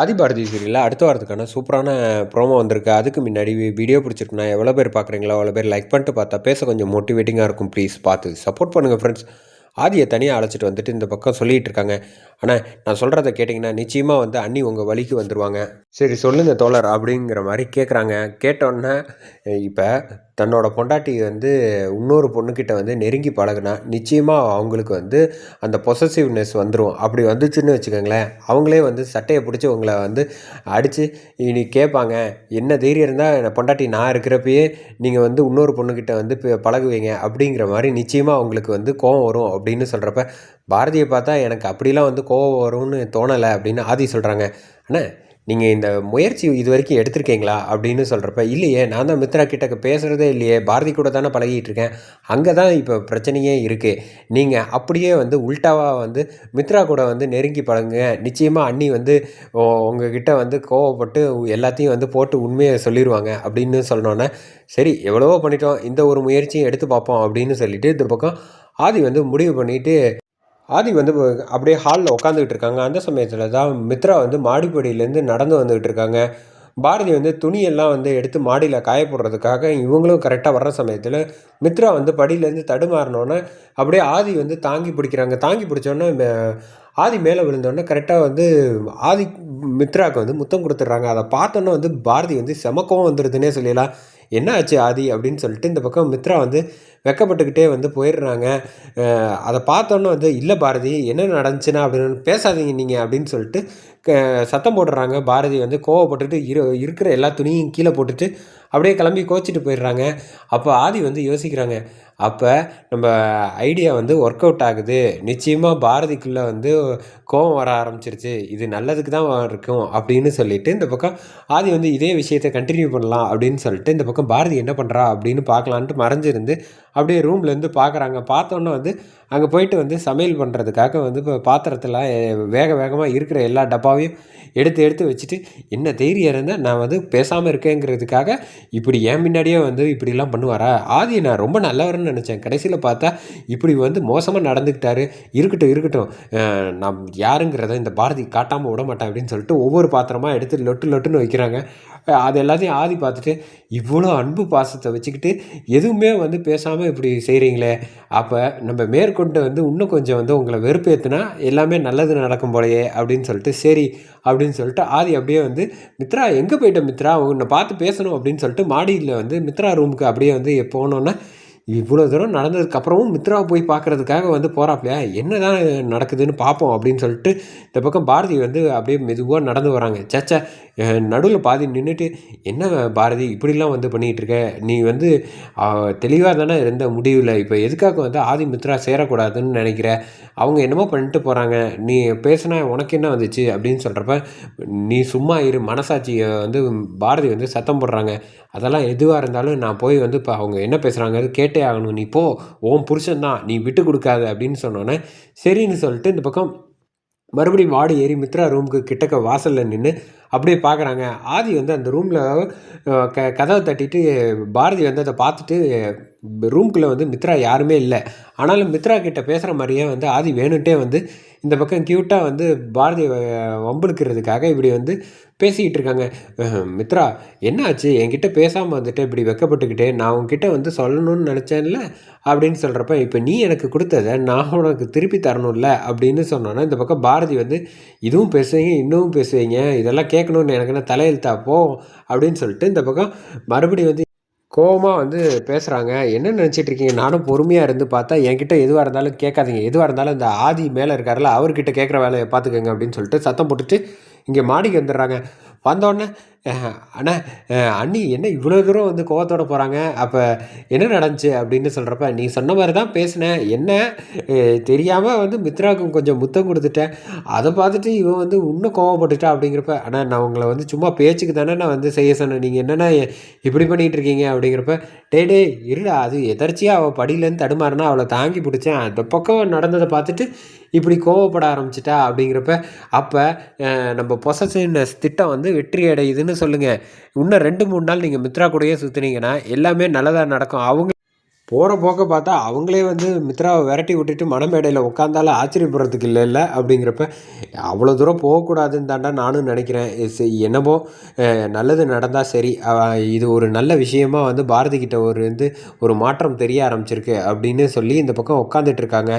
ஆதிபாரதி சீரியலில் அடுத்த வாரத்துக்கான சூப்பரான ப்ரோமோ வந்திருக்கு. அதுக்கு முன்னாடி வீடியோ பிடிச்சிருக்குன்னா எவ்வளோ பேர் பார்க்குறீங்களோ அவ்வளோ பேர் லைக் பண்ணிட்டு பார்த்தா பேச கொஞ்சம் மோட்டிவேட்டிங்காக இருக்கும். ப்ளீஸ் பார்த்து சப்போர்ட் பண்ணுங்கள் ஃப்ரெண்ட்ஸ் ஆதியை தனியாக அழைச்சிட்டு வந்துட்டு இந்த பக்கம் சொல்லிகிட்டு இருக்காங்க. ஆனால் நான் சொல்கிறத கேட்டிங்கன்னா நிச்சயமாக வந்து அண்ணி உங்கள் வழிக்கு வந்துடுவாங்க சரி சொல்லுங்கள் தோழர் அப்படிங்கிற மாதிரி கேட்குறாங்க கேட்டோன்னே இப்போ தன்னோட பொண்டாட்டி வந்து இன்னொரு பொண்ணுக்கிட்ட வந்து நெருங்கி பழகுனா நிச்சயமாக அவங்களுக்கு வந்து அந்த பொசசிவ்னஸ் வந்துடும் அப்படி வந்துச்சுன்னு வச்சுக்கோங்களேன். அவங்களே வந்து சட்டையை பிடிச்சி உங்களை வந்து அடித்து இனி கேட்பாங்க. என்ன தைரியம் இருந்தால் பொண்டாட்டி நான் இருக்கிறப்பயே நீங்கள் வந்து இன்னொரு பொண்ணுக்கிட்ட வந்து பழகுவீங்க. அப்படிங்கிற மாதிரி நிச்சயமாக அவங்களுக்கு வந்து கோவம் வரும் அப்படின்னு சொல்கிறப்ப பாரதியை பார்த்தா எனக்கு அப்படிலாம் வந்து கோவம் வரும்னு தோணலை அப்படின்னு ஆதி சொல்கிறாங்க அண்ணா நீங்கள் இந்த முயற்சி இது வரைக்கும் எடுத்திருக்கீங்களா அப்படின்னு சொல்கிறப்ப இல்லையே நான் தான் மித்ரா கிட்ட பேசுகிறதே இல்லையே பாரதி கூட தானே பழகிட்டு இருக்கேன். அங்கே தான் இப்போ பிரச்சனையே இருக்குது நீங்கள் அப்படியே வந்து உல்டாவாக வந்து மித்ரா கூட வந்து நெருங்கி பழகுங்க. நிச்சயமாக அண்ணி வந்து உங்ககிட்ட வந்து கோவப்பட்டு எல்லாத்தையும் வந்து போட்டு உண்மையை சொல்லிடுவாங்க அப்படின்னு சொன்னோன்னே சரி எவ்வளவோ பண்ணிட்டோம் இந்த ஒரு முயற்சியும் எடுத்து பார்ப்போம் அப்படின்னு சொல்லிட்டு இந்த பக்கம் ஆதி வந்து முடிவு பண்ணிவிட்டு ஆதி வந்து அப்படியே ஹாலில் உட்காந்துக்கிட்டு இருக்காங்க. அந்த சமயத்தில் தான் மித்ரா வந்து மாடிப்படியிலேருந்து நடந்து வந்துக்கிட்டு இருக்காங்க. பாரதி வந்து துணியெல்லாம் வந்து எடுத்து மாடியில் காய போடுறதுக்காக இவங்களும் கரெக்டாக வர்ற சமயத்தில் மித்ரா வந்து படியிலேருந்து தடுமாறினோன்னே அப்படியே ஆதி வந்து தாங்கி பிடிக்கிறாங்க. தாங்கி பிடிச்சோன்னே ஆதி மேலே விழுந்தோடனே கரெக்டாக வந்து ஆதி மித்ராவுக்கு வந்து முத்தம் கொடுத்துட்றாங்க. அதை பார்த்தோன்னே வந்து பாரதி வந்து செமக்கம் வந்துடுதுன்னே சொல்லிடலாம் என்ன ஆச்சு ஆதி அப்படின்னு சொல்லிட்டு இந்த பக்கம் மித்ரா வந்து வெக்கப்பட்டுக்கிட்டே வந்து போயிடுறாங்க. அதை பார்த்தோன்னே வந்து இல்லை பாரதி என்ன நடந்துச்சுன்னா? அப்படின்னு பேசாதீங்க நீங்கள் அப்படின்னு சொல்லிட்டு க- சத்தம் போடுறாங்க பாரதி வந்து கோவப்பட்டுட்டு இரு இருக்கிற எல்லா துணியும் கீழே போட்டுட்டு அப்படியே கிளம்பி கோச்சிட்டு போயிடுறாங்க. அப்போ ஆதி வந்து யோசிக்கிறாங்க அப்போ நம்ம ஐடியா வந்து ஒர்க் அவுட் ஆகுது. நிச்சயமாக பாரதிக்குள்ளே வந்து கோவம் வர ஆரம்பிச்சிருச்சு. இது நல்லதுக்கு தான் இருக்கும் அப்படின்னு சொல்லிட்டு இந்த பக்கம் ஆதி வந்து இதே விஷயத்தை கண்டினியூ பண்ணலாம் அப்படின்னு சொல்லிட்டு இந்த பக்கம் பாரதி என்ன பண்ணுறா அப்படின்னு பார்க்கலான்ட்டு மறைஞ்சிருந்து அப்படியே ரூம்லேருந்து பார்க்குறாங்க பார்த்தோன்னே வந்து அங்கே போயிட்டு வந்து சமையல் பண்ணுறதுக்காக வந்து இப்போ பாத்திரத்தில் வேக வேகமாக இருக்கிற எல்லா டப்பாவையும் எடுத்து எடுத்து வச்சுட்டு என்ன தைரியம் இருந்தால் நான் வந்து பேசாமல் இருக்கேங்கிறதுக்காக இப்படி ஏன் முன்னாடியே வந்து இப்படிலாம் பண்ணுவாரா? ஆதி நான் ரொம்ப நல்லவர்னு நினச்சேன். கடைசியில் பார்த்தா இப்படி வந்து மோசமாக நடந்துக்கிட்டாரு. இருக்கட்டும் இருக்கட்டும். நான் யாருங்கிறத இந்த பாரதி காட்டாமல் விட மாட்டேன் அப்படின்னு சொல்லிட்டு ஒவ்வொரு பாத்திரமாக எடுத்து லொட்டு லொட்டுன்னு வைக்கிறாங்க. அது எல்லாத்தையும் ஆதி பார்த்துட்டு இவ்வளோ அன்பு பாசத்தை வச்சுக்கிட்டு எதுவுமே வந்து பேசாமல் இப்படி செய்கிறீங்களே அப்போ நம்ம மேற்கொண்டு வந்து இன்னும் கொஞ்சம் வந்து உங்களை வெறுப்பேற்றுனா எல்லாமே நல்லது நடக்கும் போலையே அப்படின்னு சொல்லிட்டு சரி அப்படின்னு சொல்லிட்டு ஆதி அப்படியே வந்து மித்ரா எங்கே போயிட்ட மித்ரா? உன்னை பார்த்து பேசணும் அப்படின்னு சொல்லிட்டு மாடியில் வந்து மித்ரா ரூமுக்கு அப்படியே வந்து போனோன்னே இவ்வளோ தூரம் நடந்ததுக்கப்புறமும் மித்ராவை போய் பார்க்கறதுக்காக வந்து போகிறாப்லையா என்ன தான் நடக்குதுன்னு பார்ப்போம் அப்படின்னு சொல்லிட்டு இந்த பக்கம் பாரதி வந்து அப்படியே மெதுவாக நடந்து வராங்க. சேச்சா நடுவில் பாதி நின்றுட்டு என்ன பாரதி இப்படிலாம் வந்து பண்ணிகிட்டு இருக்க? நீ வந்து தெளிவாக தானே இருந்த முடிவில். இப்போ எதுக்காக வந்து ஆதி மித்ரா சேரக்கூடாதுன்னு நினைக்கிற? அவங்க என்னமோ பண்ணிட்டு போகிறாங்க நீ பேசுனா உனக்கு என்ன வந்துச்சு? அப்படின்னு சொல்கிறப்ப நீ சும்மா இரு. மனசாட்சியை வந்து பாரதி வந்து சத்தம் போடுறாங்க. அதெல்லாம் எதுவாக இருந்தாலும் நான் போய் வந்து இப்போ அவங்க என்ன பேசுகிறாங்க கேட்டு ஆகணும். நீ போ உன் புருஷன் தான் நீ விட்டு கொடுக்காத அப்படின்னு சொன்னோன்னே சரின்னு சொல்லிட்டு இந்த பக்கம் மறுபடியும் மாடி ஏறி மித்ரா ரூமுக்கு கிட்டக்க வாசலில் நின்று அப்படியே பார்க்குறாங்க. ஆதி வந்து அந்த ரூமில் க கதவை தட்டிட்டு பாரதி வந்து அதை பார்த்துட்டு ரூம்குள்ளே வந்து மித்ரா யாருமே இல்லை. ஆனாலும் மித்ரா கிட்ட பேசுகிற மாதிரியே வந்து ஆதி வேணுன்ட்டே வந்து இந்த பக்கம் க்யூட்டாக வந்து பாரதியை வம்புழுக்கிறதுக்காக இப்படி வந்து பேசிக்கிட்டு இருக்காங்க. மித்ரா என்ன ஆச்சு என்கிட்ட பேசாமல் வந்துட்டு இப்படி வெக்கப்பட்டுக்கிட்டே நான் உங்ககிட்ட வந்து சொல்லணும்னு நினச்சேன்ல? அப்படின்னு சொல்கிறப்ப இப்போ நீ எனக்கு கொடுத்ததை நான் உனக்கு திருப்பி தரணும்ல? அப்படின்னு சொன்னோன்னா இந்த பக்கம் பாரதி வந்து இதுவும் பேசுவீங்க இன்னமும் பேசுவீங்க இதெல்லாம் கேட்க கேட்கணும்னு எனக்கு என்ன தலையெழுத்தாப்போ அப்படின்னு சொல்லிட்டு இந்த பக்கம் மறுபடியும் வந்து கோவமாக வந்து பேசுகிறாங்க என்ன நினச்சிட்டு இருக்கீங்க? நானும் பொறுமையாக இருந்து பார்த்தா என்கிட்ட எதுவாக இருந்தாலும் கேட்காதீங்க. எதுவாக இருந்தாலும் இந்த ஆதி மேலே இருக்கார்ல அவர்கிட்ட கேட்குற வேலையை பார்த்துக்கோங்க அப்படின்னு சொல்லிட்டு சத்தம் போட்டுட்டு இங்கே மாடிக்கு வந்துடுறாங்க. வந்தோடனே அண்ணா அண்ணி என்ன இவ்வளோ தூரம் வந்து கோவத்தோட போகிறாங்க அப்போ என்ன நடந்துச்சு அப்படின்னு சொல்கிறப்ப நீ சொன்ன மாதிரி தான் பேசினேன். என்ன? தெரியாமல் வந்து மித்ராவுக்கும் கொஞ்சம் முத்தம் கொடுத்துட்டேன். அதை பார்த்துட்டு இவன் வந்து இன்னும் கோவப்பட்டுட்டா அப்படிங்கிறப்ப ஆனால் நான் உங்களை வந்து சும்மா பேச்சுக்கு தானே நான் வந்து செய்ய சொன்னேன். நீங்கள் என்னென்ன இப்படி பண்ணிகிட்டு இருக்கீங்க அப்படிங்கிறப்ப டே டே இருடா அது எதர்ச்சியாக அவள் படியிலேருந்து தடுமாறினா அவளை தாங்கி பிடிச்சேன். அந்த பக்கம் நடந்ததை பார்த்துட்டு இப்படி கோவப்பட ஆரம்பிச்சிட்டா அப்படிங்கிறப்ப அப்போ நம்ம பொசசிவ்னஸ் திட்டம் வந்து வெற்றி அடையுதுன்னு சொல்லுங்கள் இன்னும் ரெண்டு மூணு நாள் நீங்கள் மித்ரா கூடயே சுற்றுனீங்கன்னா எல்லாமே நல்லதாக நடக்கும். அவங்க போகிற போக்க பார்த்தா அவங்களே வந்து மித்ராவை விரட்டி விட்டுட்டு மனமேடையில் உட்காந்தாலும் ஆச்சரியப்படுறதுக்கு இல்லை அப்படிங்கிறப்ப அவ்வளோ தூரம் போகக்கூடாதுன்னு தாண்டா நானும் நினைக்கிறேன். என்னவோ என்னமோ நல்லது நடந்தால் சரி. இது ஒரு நல்ல விஷயமா வந்து பாரதி கிட்ட ஒரு வந்து ஒரு மாற்றம் தெரிய ஆரம்பிச்சிருக்கு அப்படின்னு சொல்லி இந்த பக்கம் உட்காந்துட்டு இருக்காங்க.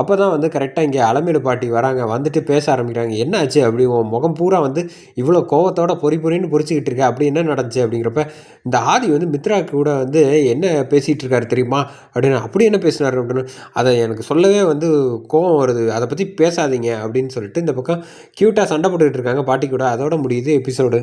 அப்போ தான் வந்து கரெக்டாக இங்கே அலமேலு பாட்டி வராங்க வந்துட்டு பேச ஆரம்பிக்கிறாங்க. என்ன ஆச்சு? அப்படி உன் முகம் பூரா வந்து இவ்வளோ கோவத்தோட பொறி பொறின்னு பொறிச்சிக்கிட்டு இருக்க. அப்படி என்ன நடந்துச்சு அப்படிங்கிறப்ப இந்த ஆதி வந்து மித்ரா கூட வந்து என்ன பேசிகிட்டு இருக்காரு தெரியுமா? அப்படின்னு அப்படி என்ன பேசினார் அப்படின்னு அதை எனக்கு சொல்லவே வந்து கோவம் வருது. அதை பற்றி பேசாதீங்க. அப்படின்னு சொல்லிட்டு இந்த பக்கம் க்யூட்டாக சண்டை போட்டுக்கிட்டு இருக்காங்க பாட்டி கூட. அதோட முடியுது எபிசோடு